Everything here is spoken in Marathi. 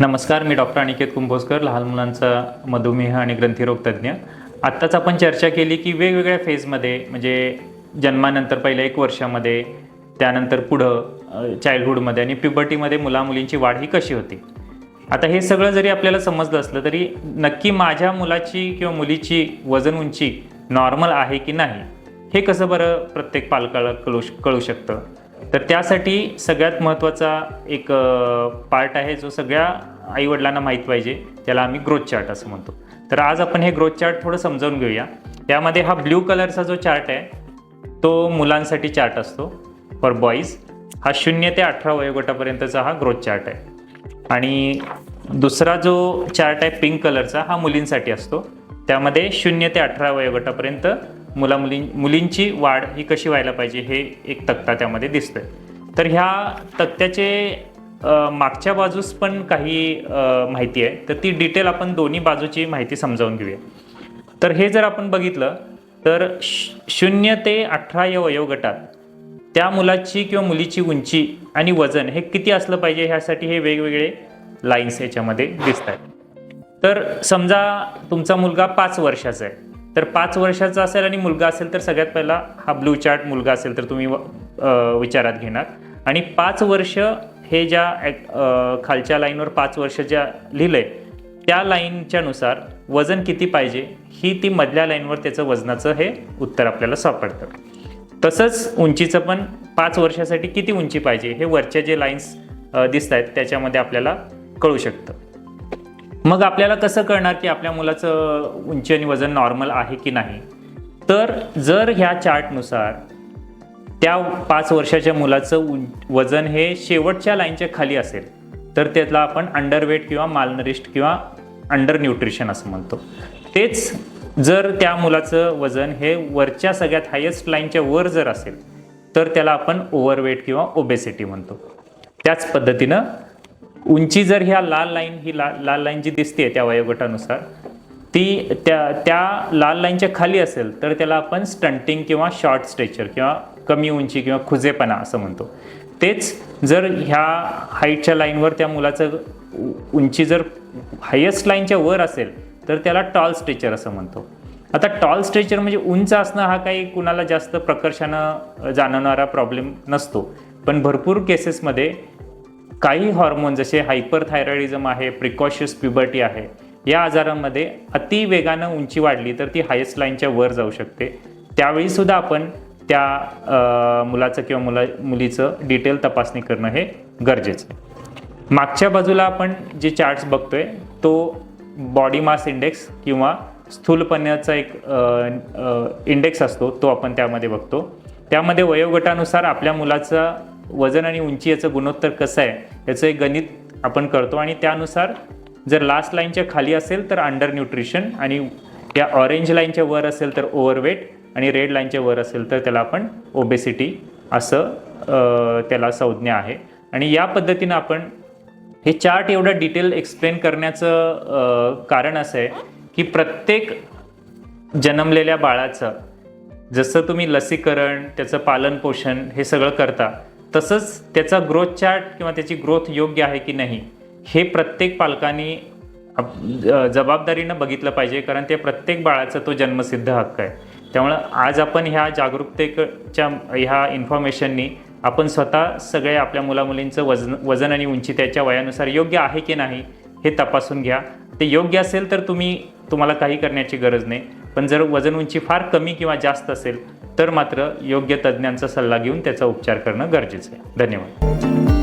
नमस्कार मी डॉक्टर अनिकेत कुंभोजकर लहान मुलांचा मधुमेह आणि ग्रंथीरोग तज्ज्ञ. आत्ताच आपण चर्चा केली की वेगवेगळ्या फेजमध्ये म्हणजे जन्मानंतर पहिल्या एक वर्षामध्ये त्यानंतर पुढं चाइल्डहुडमध्ये आणि प्युबर्टीमध्ये मुलामुलींची वाढ ही कशी होती? आता हे सगळं जरी आपल्याला समजलं असलं तरी नक्की माझ्या मुलाची किंवा मुलीची वजन उंची नॉर्मल आहे की नाही हे कसं बरं प्रत्येक पालकाला कळू कळू शकतं? तर त्यासाठी सगळ्यात महत्त्वाचा एक पार्ट आहे जो सगळ्या आईवडिलांना माहीत पाहिजे. त्याला आम्ही ग्रोथ चार्ट असं म्हणतो. तर आज आपण हे ग्रोथ चार्ट थोडं समजावून घेऊया. त्यामध्ये हा ब्ल्यू कलरचा जो चार्ट आहे तो मुलांसाठी चार्ट असतो. फॉर बॉईज हा शून्य ते अठरा वयोगटापर्यंतचा हा ग्रोथ चार्ट आहे. आणि दुसरा जो चार्ट आहे पिंक कलरचा हा मुलींसाठी असतो. त्यामध्ये शून्य ते अठरा वयोगटापर्यंत मुला मुली मुलींची वाढ ही कशी व्हायला पाहिजे हे एक तक्ता त्यामध्ये दिसतोय. तर ह्या तक्त्याचे मागच्या बाजूस पण काही माहिती आहे. तर ती डिटेल आपण दोन्ही बाजूची माहिती समजावून घेऊया. तर हे जर आपण बघितलं तर श- शून्य ते अठरा या वयोगटात त्या मुलाची किंवा मुलीची उंची आणि वजन हे किती असलं पाहिजे ह्यासाठी हे वेगवेगळे लाईन्स याच्यामध्ये दिसत आहेत तर समजा तुमचा मुलगा पाच वर्षाचा आहे. तर पाच वर्षाचा असेल आणि मुलगा असेल तर सगळ्यात पहिला हा ब्लू चार्ट मुलगा असेल तर तुम्ही विचारात घेणार. आणि पाच वर्ष हे ज्या खालच्या लाईनवर पाच वर्ष ज्या लिहिलं आहे त्या लाईनच्यानुसार वजन किती पाहिजे ही ती मधल्या लाईनवर त्याचं वजनाचं हे उत्तर आपल्याला सापडतं. तसंच उंचीचं पण पाच वर्षासाठी किती उंची पाहिजे हे वरचे जे लाईन्स दिसत आहेत त्याच्यामध्ये आपल्याला कळू शकतं. मग आपल्याला कसं कळणार की आपल्या मुलाचं उंची आणि वजन नॉर्मल आहे की नाही? तर जर ह्या चार्टनुसार त्या पाच वर्षाच्या मुलाचं उं वजन हे शेवटच्या लाईनच्या खाली असेल तर त्याला आपण अंडरवेट किंवा मालनरिस्ट किंवा अंडर न्यूट्रिशन असं म्हणतो. तेच जर त्या मुलाचं वजन हे वरच्या सगळ्यात हायेस्ट लाईनच्या वर जर असेल तर त्याला आपण ओव्हरवेट किंवा ओबेसिटी म्हणतो. त्याच पद्धतीनं उंची जर ह्या लाल लाईन ही ला लाल लाईन जी दिसते त्या वयोगटानुसार ती त्या त्या लाल लाईनच्या खाली असेल तर त्याला आपण स्टंटिंग किंवा शॉर्ट स्ट्रेचर किंवा कमी उंची किंवा खुजेपणा असं म्हणतो. तेच जर ह्या हाईटच्या लाईनवर त्या मुलाचं उंची जर हायेस्ट लाईनच्या वर असेल तर त्याला टॉल स्ट्रेचर असं म्हणतो. आता टॉल स्ट्रेचर म्हणजे उंच असणं हा काही कुणाला जास्त प्रकर्षानं जाणवणारा प्रॉब्लेम नसतो. पण भरपूर केसेसमध्ये काही हॉर्मोन जसे हायपरथायरॉइडिझम आहे प्रिकॉशियस प्युबर्टी आहे या आजारामध्ये अति वेगानं उंची वाढली तर ती हायेस्ट लाईनच्या वर जाऊ शकते. त्यावेळी सुद्धा आपण त्या मुलाचं किंवा मुला मुलीचं डिटेल तपासणी करणं हे गरजेचं आहे. मागच्या बाजूला आपण जे चार्ट्स बघतोय तो बॉडी मास इंडेक्स किंवा स्थूलपणाचा एक इंडेक्स असतो तो आपण त्यामध्ये बघतो. त्यामध्ये वयोगटानुसार आपल्या मुलाचा वजन आणि उंची याचं गुणोत्तर कसं आहे याचं एक गणित आपण करतो. आणि त्यानुसार जर लास्ट लाईनच्या खाली असेल तर अंडर न्यूट्रिशन आणि या ऑरेंज लाईनच्या वर असेल तर ओव्हरवेट आणि रेड लाईनच्या वर असेल तर त्याला आपण ओबेसिटी असं त्याला संज्ञा आहे. आणि या पद्धतीनं आपण हे चार्ट एवढं डिटेल एक्सप्लेन करण्याचं कारण असं आहे की प्रत्येक जन्मलेल्या बाळाचं जसं तुम्ही लसीकरण त्याचं पालनपोषण हे सगळं करता तसंच त्याचा ग्रोथ चार्ट किंवा त्याची ग्रोथ योग्य आहे की नाही हे प्रत्येक पालकांनी जबाबदारीनं बघितलं पाहिजे कारण ते प्रत्येक बाळाचा तो जन्मसिद्ध हक्क आहे. त्यामुळं आज आपण ह्या जागरूकतेच्या ह्या इन्फॉर्मेशननी आपण स्वतः सगळे आपल्या मुलामुलींचं वजन वजन आणि उंची त्याच्या वयानुसार योग्य आहे की नाही हे तपासून घ्या. ते योग्य असेल तर तुम्ही तुम्हाला काही करण्याची गरज नाही. पण जर वजन उंची फार कमी किंवा जास्त असेल तर मात्र योग्य तज्ज्ञांचा सल्ला घेऊन त्याचा उपचार करणं गरजेचं आहे. धन्यवाद.